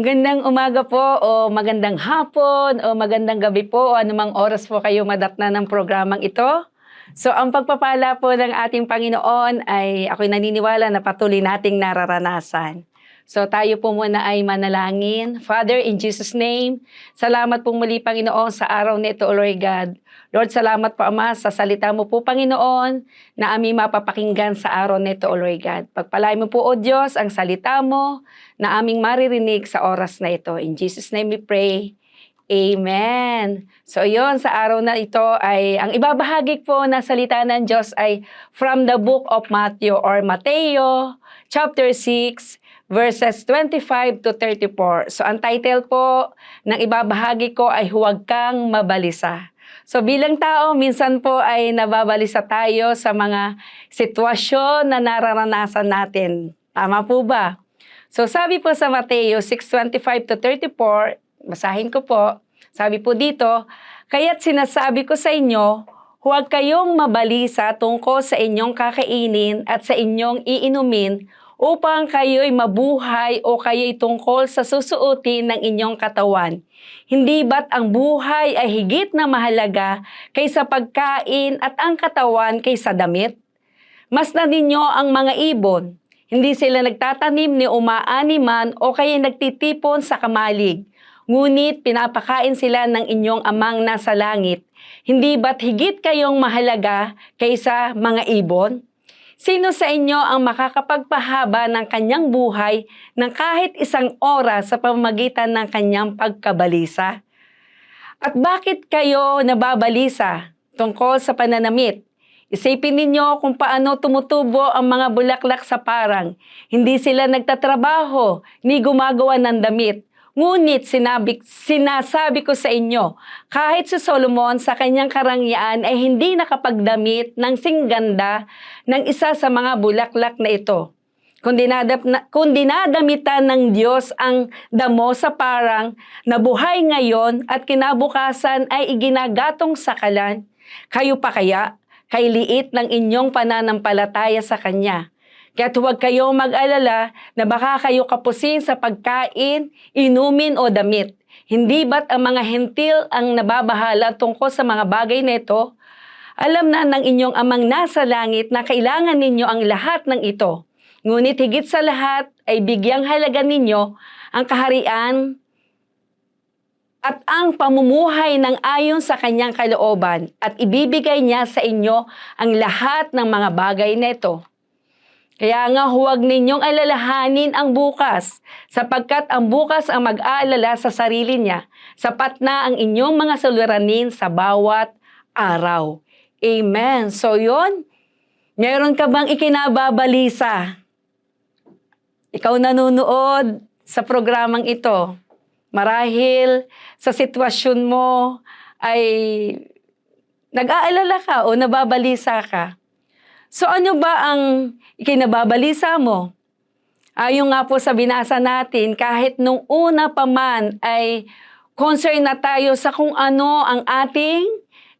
Magandang umaga po o magandang hapon o magandang gabi po o anumang oras po kayo madatna ng programang ito. So ang pagpapala po ng ating Panginoon ay ako'y naniniwala na patuloy nating nararanasan. So tayo po muna ay manalangin. Father, in Jesus' name, salamat po muli Panginoon sa araw na ito, O Lord God. Lord, salamat po Ama sa salita mo po Panginoon na aming mapapakinggan sa araw na ito, O Lord God. Pagpalain mo po, O Diyos, ang salita mo na aming maririnig sa oras na ito. In Jesus' name we pray. Amen. So yon sa araw na ito ay ang ibabahagi po na salita ng Diyos ay from the book of Matthew or Mateo chapter 6 verses 25 to 34. So ang title po ng ibabahagi ko ay huwag kang mabalisa. So bilang tao, minsan po ay nababalisa tayo sa mga sitwasyon na nararanasan natin. Tama po ba? So sabi po sa Mateo 6:25 to 34, basahin ko po. Sabi po dito, kaya't sinasabi ko sa inyo, huwag kayong mabalisa tungkol sa inyong kakainin at sa inyong iinumin upang kayo'y mabuhay o kayo'y tungkol sa susuotin ng inyong katawan. Hindi ba't ang buhay ay higit na mahalaga kaysa pagkain at ang katawan kaysa damit? Mas na ninyo ang mga ibon. Hindi sila nagtatanim ni umaaniman o kaya nagtitipon sa kamalig. Ngunit pinapakain sila ng inyong amang nasa langit. Hindi ba't higit kayong mahalaga kaysa mga ibon? Sino sa inyo ang makakapagpahaba ng kanyang buhay ng kahit isang oras sa pamamagitan ng kanyang pagkabalisa? At bakit kayo nababalisa tungkol sa pananamit? Isipin ninyo kung paano tumutubo ang mga bulaklak sa parang. Hindi sila nagtatrabaho ni gumagawa ng damit. Ngunit sinabi, sinasabi ko sa inyo, kahit si Solomon sa kanyang karangyaan ay hindi nakapagdamit ng singganda ng isa sa mga bulaklak na ito. Kung, dinadap, dinadamitan ng Diyos ang damo sa parang na buhay ngayon at kinabukasan ay iginagatong sakalan, kayo pa kaya kay liit ng inyong pananampalataya sa Kanya. Kaya't huwag kayong mag-alala na baka kayo kapusin sa pagkain, inumin o damit. Hindi ba't ang mga hentil ang nababahala tungkol sa mga bagay nito? Alam na ng inyong amang nasa langit na kailangan ninyo ang lahat ng ito. Ngunit higit sa lahat ay bigyang halaga ninyo ang kaharian at ang pamumuhay ng ayon sa kanyang kalooban at ibibigay niya sa inyo ang lahat ng mga bagay nito. Kaya nga huwag ninyong alalahanin ang bukas, sapagkat ang bukas ang mag-aalala sa sarili niya, sapat na ang inyong mga suliranin sa bawat araw. Amen. So yon, meron ka bang ikinababalisa? Ikaw nanonood sa programang ito. Marahil sa sitwasyon mo ay nag-aalala ka o nababalisa ka. So ano ba ang ikinababalisa mo? Ayon nga po sa binasa natin, kahit nung una pa man ay concern na tayo sa kung ano ang ating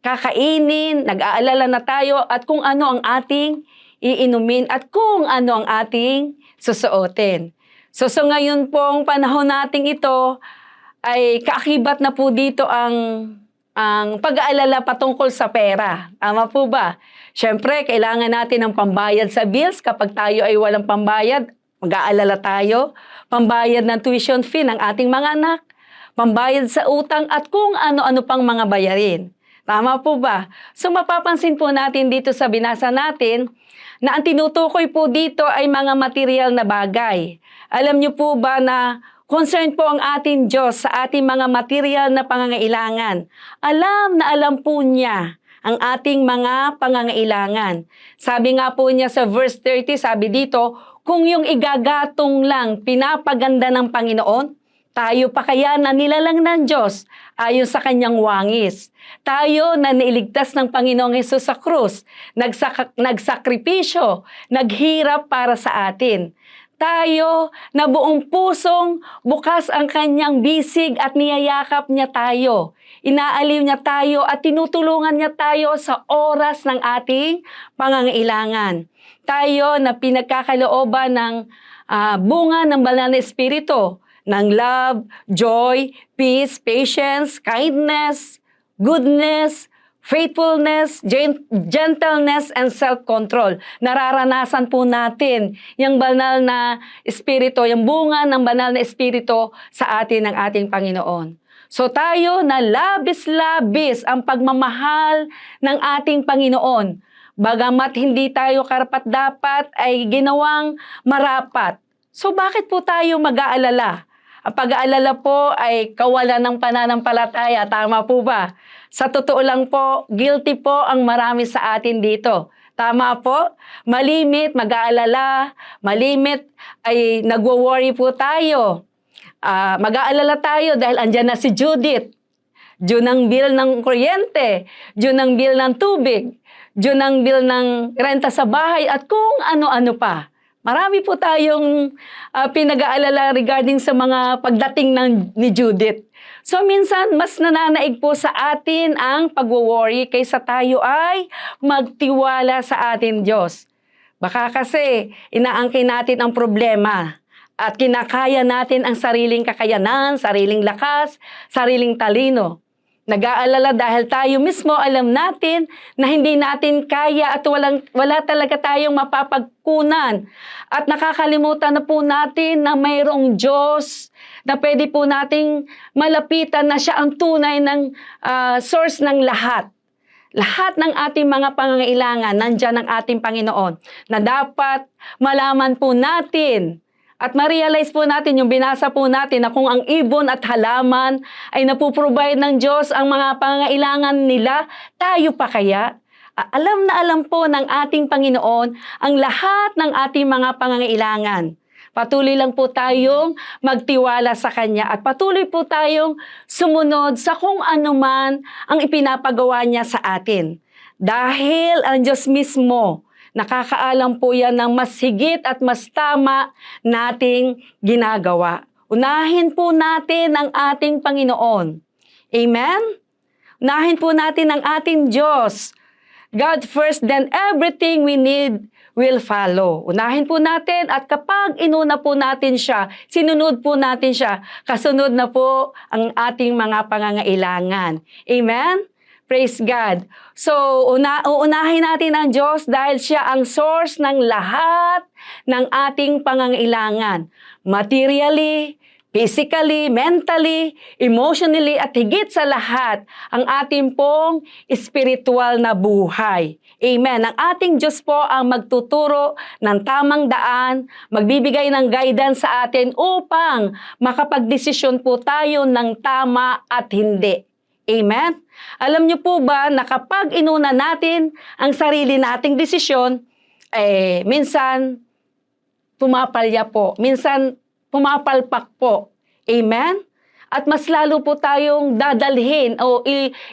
kakainin, nag-aalala na tayo at kung ano ang ating iinumin at kung ano ang ating susuotin. So, so ngayon pong panahon nating ito ay kaakibat na po dito ang ang pag-aalala patungkol sa pera. Tama po ba? Siyempre, kailangan natin ng pambayad sa bills. Kapag tayo ay walang pambayad, mag-aalala tayo. Pambayad ng tuition fee ng ating mga anak. Pambayad sa utang at kung ano-ano pang mga bayarin. Tama po ba? So mapapansin po natin dito sa binasa natin na ang tinutukoy po dito ay mga material na bagay. Alam niyo po ba na Concerned po ang ating Diyos sa ating mga material na pangangailangan. Alam na alam po niya ang ating mga pangangailangan. Sabi nga po niya sa verse 30, sabi dito, kung yung igagatong lang pinapaganda ng Panginoon, Tayo pa kaya na nilalang ng Diyos ayon sa kanyang wangis. Tayo na niligtas ng Panginoong Hesus sa krus, nagsak- nagsakripisyo, naghirap para sa atin. Tayo na buong pusong bukas ang kanyang bisig at niyayakap niya tayo. Inaaliw niya tayo at tinutulungan niya tayo sa oras ng ating pangangailangan. Tayo na pinagkakalooban ng ah, bunga ng banal na espiritu ng love, joy, peace, patience, kindness, goodness, faithfulness, gen- gentleness, and self-control. Nararanasan po natin yung banal na espiritu, yung bunga ng banal na espiritu sa atin ng ating Panginoon. So tayo na labis-labis ang pagmamahal ng ating Panginoon. Bagamat hindi tayo karapat-dapat ay ginawang marapat. So bakit po tayo mag-aalala? Ang pag-aalala po ay kawalan ng pananampalataya. Tama po ba? Sa totoo lang po, guilty po ang marami sa atin dito. Tama po? Malimit, mag-aalala. Malimit ay nagwo-worry po tayo. Ah, mag-aalala tayo dahil andyan na si Judith. Diyon ang bill ng kuryente, diyon ang bill ng tubig, diyon ang bill ng renta sa bahay at kung ano-ano pa. Marami po tayong ah, pinag-aalala regarding sa mga pagdating ng ni Judith. So minsan mas nananaig po sa atin ang pagwo-worry kaysa tayo ay magtiwala sa atin Diyos. Baka kasi inaangkin natin ang problema at kinakaya natin ang sariling kakayanan, sariling lakas, sariling talino. Nag-aalala dahil tayo mismo alam natin na hindi natin kaya at walang, wala talaga tayong mapapagkunan. At nakakalimutan na po natin na mayroong Diyos na pwede po nating malapitan na siya ang tunay ng ah, source ng lahat. Lahat ng ating mga pangangailangan, nandyan ang ating Panginoon na dapat malaman po natin at ma-realize po natin yung binasa po natin na kung ang ibon at halaman ay napuprovide ng Diyos ang mga pangangailangan nila, tayo pa kaya? Alam na alam po ng ating Panginoon ang lahat ng ating mga pangangailangan. Patuloy lang po tayong magtiwala sa Kanya at patuloy po tayong sumunod sa kung ano man ang ipinapagawa niya sa atin. Dahil ang Diyos mismo, nakakaalam po yan ng mas higit at mas tama nating ginagawa. Unahin po natin ang ating Panginoon. Amen? Unahin po natin ang ating Diyos. God first, then everything we need will follow. Unahin po natin at kapag inuna po natin siya, sinunod po natin siya, kasunod na po ang ating mga pangangailangan. Amen? Praise God. So, una, uunahin natin ang Diyos dahil siya ang source ng lahat ng ating pangangailangan. Materially, physically, mentally, emotionally, at higit sa lahat, ang ating pong spiritual na buhay. Amen. Ang ating Diyos po ang magtuturo ng tamang daan, magbibigay ng guidance sa atin upang makapagdesisyon po tayo ng tama at hindi. Amen? Alam niyo po ba na kapag inuna natin ang sarili nating desisyon, eh, minsan pumapalya po. Minsan, pumapalpak po. Amen? At mas lalo po tayong dadalhin o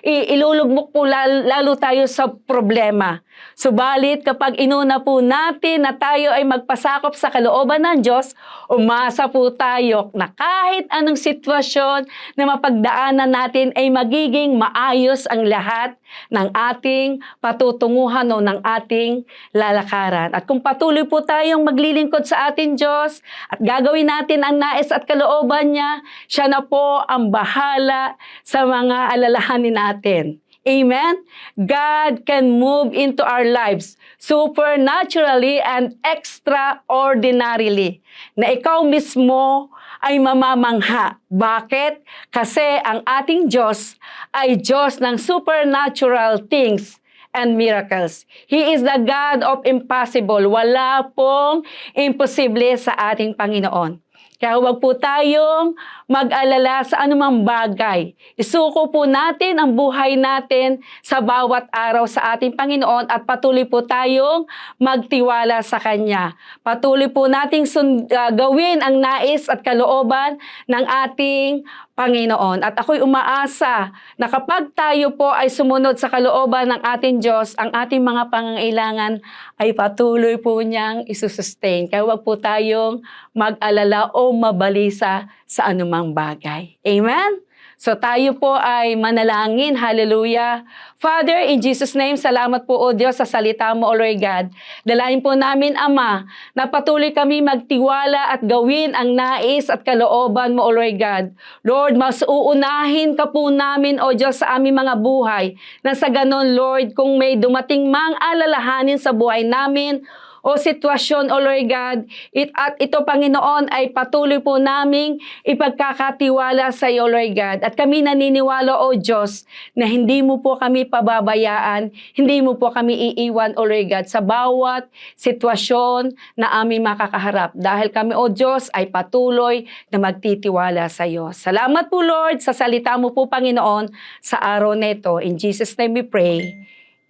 ilulugmok po lal- lalo tayo sa problema. Subalit kapag inuna po natin na tayo ay magpasakop sa kalooban ng Diyos, umasa po tayo na kahit anong sitwasyon na mapagdaanan natin ay magiging maayos ang lahat ng ating patutunguhan o ng ating lalakaran. At kung patuloy po tayong maglilingkod sa ating Diyos at gagawin natin ang nais at kalooban niya, siya na po ang bahala sa mga alalahanin natin. Amen? God can move into our lives supernaturally and extraordinarily na ikaw mismo ay mamamangha. Bakit? Kasi ang ating Diyos ay Diyos ng supernatural things and miracles. He is the God of impossible. Wala pong imposible sa ating Panginoon. Kaya huwag po tayong mag-alala sa anumang bagay. Isuko po natin ang buhay natin sa bawat araw sa ating Panginoon at patuloy po tayong magtiwala sa Kanya. Patuloy po nating sun- ah, gawin ang nais at kalooban ng ating Panginoon. At ako'y umaasa na kapag tayo po ay sumunod sa kalooban ng ating Diyos, ang ating mga pangangailangan ay patuloy po niyang isusustain. Kaya huwag po tayong mag-alala o mabalisa sa anumang bagay. Amen? So tayo po ay manalangin. Hallelujah. Father, in Jesus' name, salamat po o Diyos sa salita mo, O Lord God. Dalain po namin, Ama, na patuloy kami magtiwala at gawin ang nais at kalooban mo, O Lord God. Lord, mas uunahin ka po namin, O Diyos, sa aming mga buhay. Na sa ganon, Lord, kung may dumating mang alalahanin sa buhay namin, o sitwasyon, O Lord God, it, at ito, Panginoon, ay patuloy po naming ipagkakatiwala sa iyo, Lord God. At kami naniniwala, O Diyos, na hindi mo po kami pababayaan, hindi mo po kami iiwan, O Lord God, sa bawat sitwasyon na aming makakaharap. Dahil kami, O Diyos, ay patuloy na magtitiwala sa iyo. Salamat po, Lord, sa salita mo po, Panginoon, sa araw na ito. In Jesus' name we pray.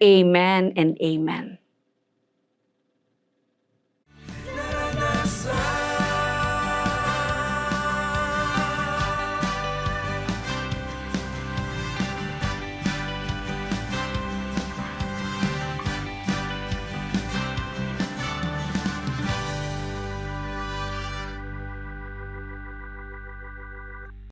Amen and amen.